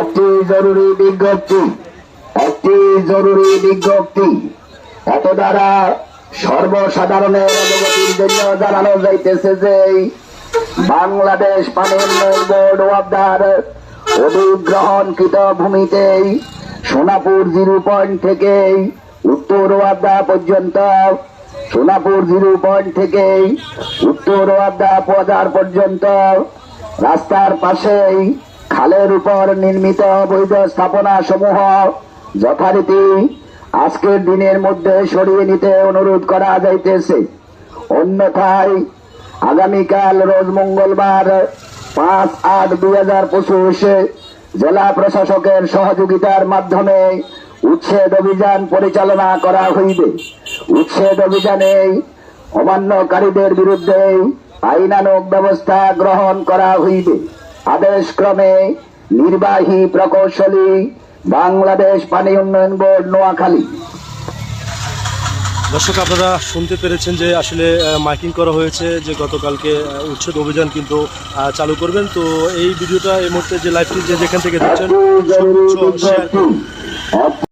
একটি জরুরি বিজ্ঞপ্তি একটি জরুরি বিজ্ঞপ্তি। এত দ্বারা সর্বসাধারণের জন্য জানানো যাইতেছে যে, বাংলাদেশ পানি উন্নয়ন বোর্ড ওয়াবদার অধিগ্রহণকৃত ভূমিতেই সোনাপুর জিরো পয়েন্ট থেকে উত্তর ওয়াবদা পর্যন্ত, সোনাপুর জিরো পয়েন্ট থেকে উত্তর ওয়াবদা বাজার পর্যন্ত রাস্তার পাশেই খালের উপর নির্মিত বৈধ স্থাপনা সমূহ যথারীতি আজকের দিনের মধ্যে সরিয়ে নিতে অনুরোধ করা যাইতেছে। অন্যথায় আগামীকাল রোজ মঙ্গলবার পাঁচ আট দুই হাজার পঁচিশ জেলা প্রশাসকের সহযোগিতার মাধ্যমে উচ্ছেদ অভিযান পরিচালনা করা হইবে। উচ্ছেদ অভিযানে অমান্যকারীদের বিরুদ্ধে আইনানুগ ব্যবস্থা গ্রহণ করা হইবে। আদেশক্রমে নির্বাহী প্রকৌশলী বাংলাদেশ পানি উন্নয়ন বোর্ড নোয়াখালী। দর্শক আপনারা শুনতে পেরেছেন যে আসলে মাইকিং করা হয়েছে যে গতকালকে উচ্ছেদ অভিযান কিন্তু চালু করবেন। তো এই ভিডিওটা এই মুহূর্তে যে লাইভটি যে যেখান থেকে সর্বোচ্চ শেয়ার বিজ্ঞপ্তি